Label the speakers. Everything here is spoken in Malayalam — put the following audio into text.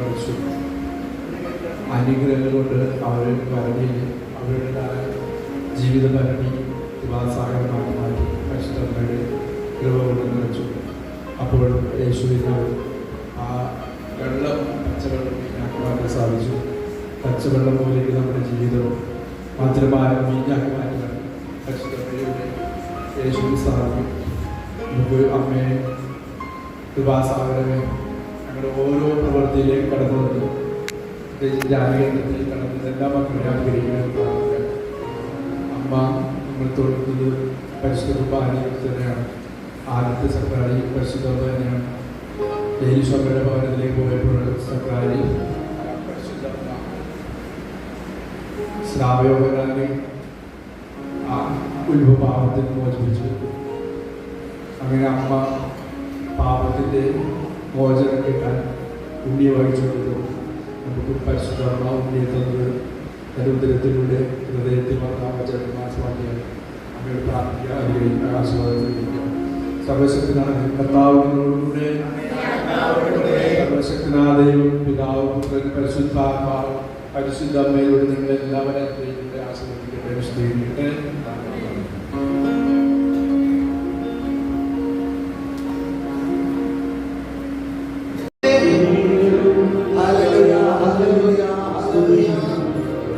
Speaker 1: മരിച്ചു അനുഗ്രഹങ്ങൾ കൊണ്ട് അവർ ഭരണി അവരുടേതായ ജീവിത ഭരണി ദിവാസാഗരമായി മാറ്റി പരിശുദ്ധമ്മയുടെ കൃപ കൊണ്ട് നിറച്ചു. അപ്പോൾ യേശുവിനാൽ ആ വെള്ളം പച്ചവെള്ളം മാറ്റാൻ സാധിച്ചു. പച്ചവെള്ളം പോലെയൊക്കെ നമ്മുടെ ജീവിതം മധുരമായ വീഞ്ഞാക്കി മാറ്റാൻ പരിശുദ്ധമ്മയുടെ യേശുവിന് സാധിക്കും. നമുക്ക് അമ്മയെ കൃപാസാഗരമേ ഞങ്ങളുടെ ഓരോ പ്രവൃത്തിയിലേക്ക് കടന്നു വന്നു ജാനകേന്ദ്രത്തിൽ കടന്നത് എല്ലാ മക്കളും പ്രാർത്ഥിക്കാം. അമ്മ നമ്മൾ തൊഴുന്നത് പരിശുദ്ധ കുർബാനയിൽ തന്നെയാണ് ആദ്യത്തെ സക്രാരി പരിശുദ്ധ തന്നെയാണ് യേശുവമ്മയുടെ ഭവനത്തിലേക്ക് പോയപ്പോൾ സക്രാരി ശ്രാവയോഗനാനെ ആ ഉത്ഭവപാപത്തിൽ മോചിപ്പിച്ചു. അങ്ങനെ അമ്മ പാപത്തിന്റെ മോചനം കിട്ടാൻ ഉണ്ണിയെ വഹിച്ചു കൊടുത്തു നമുക്ക് പരിശുദ്ധ ഉണ്ണിയെ തന്നത് ദരിദ്രത്തിലൂടെ ഹൃദയത്തിൽ വന്ന ആസ്വാദിക്കാൻ അമ്മയുടെ പ്രാർത്ഥിക്കുക അനുഗ്രഹിക്കുക ആസ്വാദിക്കുക സർവശക്തിനാണ് കർത്താവിനോടുകൂടെ സർവശക്തിനാഥയും പിതാവും പുത്രൻ പരിശുദ്ധാത്മാവും പരിശുദ്ധ അമ്മയിലൂടെ നിങ്ങളെല്ലാവരെയും ആസ്വദിക്കട്ടെ വിശദീകരിക്കട്ടെ